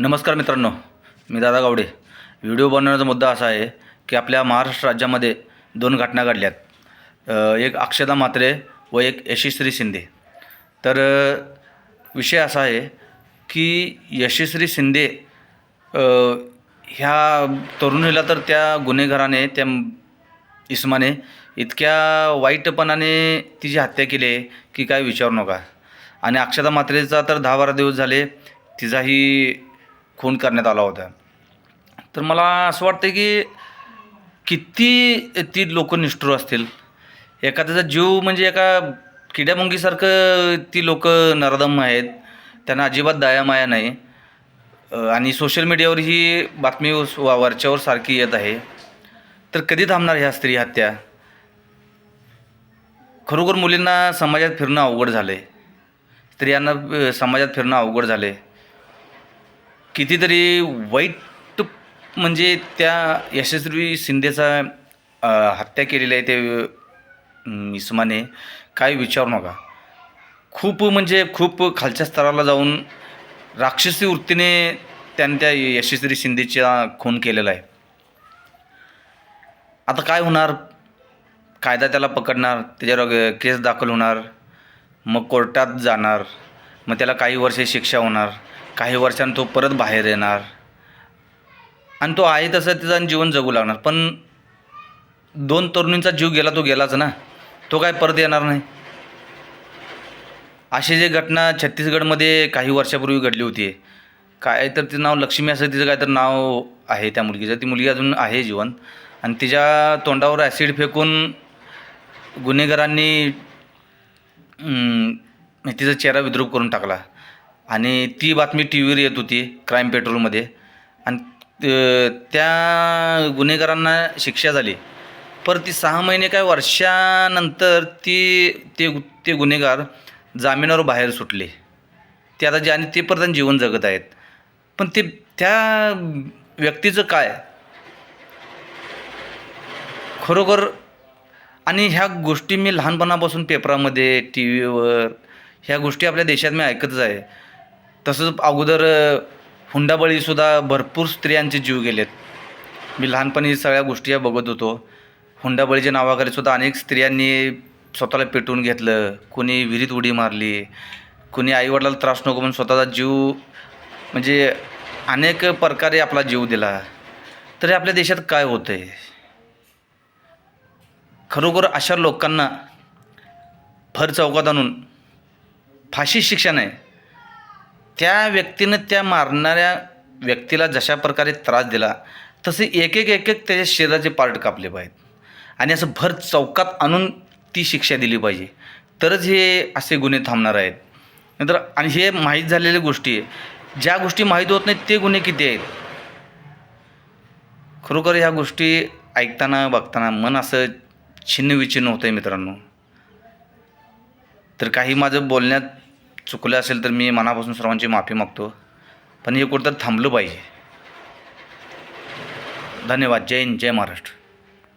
नमस्कार मित्रांनो मी दादा गावडे. व्हिडिओ बनवण्याचा मुद्दा असा आहे की आपल्या महाराष्ट्र राज्यामध्ये दोन घटना घडल्यात. एक अक्षदा म्हात्रे व एक यशस्वी शिंदे. तर विषय असा आहे की यशस्वी शिंदे ह्या तरुणीला तर त्या गुन्हेगाराने त्या इस्माने इतक्या वाईटपणाने तिची हत्या केली आहे की काय विचारू नका. आणि अक्षदा मात्रेचा तर दहा बारा दिवस झाले तिचाही खून करण्यात आला होता. तर मला असं वाटतं की किती ती लोक निष्ठुर असतील. एखाद्याचा जीव म्हणजे एका किड्यामुंगीसारखं ती लोक नरदम आहेत. त्यांना अजिबात दयामाया नाही. आणि सोशल मीडियावर ही बातमी वा वरच्यावर सारखी येत आहे. तर कधी थांबणार ह्या स्त्री हत्या? खरोखर मुलींना समाजात फिरणं अवघड झालं आहे स्त्रियांना समाजात फिरणं अवघड झालं आहे कितीतरी वाईट म्हणजे त्या यशस्वी शिंदेचा हत्या केलेली आहे ते इसमाने इस्माने काय विचारू नका. खूप म्हणजे खूप खालच्या स्तराला जाऊन राक्षसी वृत्तीने त्याने त्या यशस्वी शिंदेचा खून केलेला आहे. आता काय होणार? कायदा त्याला पकडणार त्याच्यावर केस दाखल होणार मग कोर्टात जाणार मग त्याला काही वर्षे शिक्षा होणार. काही वर्षांनी तो परत बाहेर येणार. आणि तो आहे तसं त्याचं जीवन जगू लागणार. पण दोन तरुणींचा जीव गेला तो गेलाच ना. तो काय परत येणार नाही. अशी जी घटना छत्तीसगडमध्ये काही वर्षापूर्वी घडली होती. काय तर तिचं नाव लक्ष्मी असं तिचं काय तर नाव आहे त्या मुलगीचं. ती मुलगी अजून आहे जीवन. आणि तिच्या तोंडावर ॲसिड फेकून गुन्हेगारांनी तिचा चेहरा विद्रूप करून टाकला. आणि ती बातमी टी व्हीवर येत होती क्राईम पेट्रोलमध्ये आणि त्या गुन्हेगारांना शिक्षा झाली. पर ती सहा महिने काय वर्षानंतर ती ते ते गुन्हेगार जामिनावर बाहेर सुटले. ते आता जे आणि ते परत जीवन जगत आहेत. पण ते त्या व्यक्तीचं काय? खरोखर आणि ह्या गोष्टी मी लहानपणापासून पेपरामध्ये टी व्हीवर ह्या गोष्टी आपल्या देशात मी ऐकतच आहे. तसंच अगोदर हुंडाबळीसुद्धा भरपूर स्त्रियांचे जीव गेलेत. मी लहानपणी सगळ्या गोष्टी बघत होतो. हुंडाबळीच्या नावाखाली सुद्धा अनेक स्त्रियांनी स्वतःला पेटवून घेतलं. कोणी विहिरीत उडी मारली कोणी आईवडिलाला त्रास नको म्हणून स्वतःचा जीव म्हणजे अनेक प्रकारे आपला जीव दिला. तरी आपल्या देशात काय होतं आहे खरोखर अशा लोकांना फर चौकात आणून फाशी शिक्षा नाही. त्या व्यक्तीनं त्या मारणाऱ्या व्यक्तीला जशा प्रकारे त्रास दिला तसे एक एक एक एक त्याच्या शरीराचे पार्ट कापले पाहिजेत. आणि असं भर चौकात आणून ती शिक्षा दिली पाहिजे. तरच हे असे गुन्हे थांबणार आहेत. नंतर आणि हे माहीत झालेल्या गोष्टी आहे. ज्या गोष्टी माहीत होत नाहीत ते गुन्हे किती आहेत? खरोखर ह्या गोष्टी ऐकताना बघताना मन असं छिन्नविछिन्न होतं आहे मित्रांनो. तर काही माझं बोलण्यात चुकलं असेल तर मी मनापासून सर्वांची माफी मागतो. पण हे कुठं थांबलं पाहिजे. धन्यवाद. जय हिंद जय महाराष्ट्र.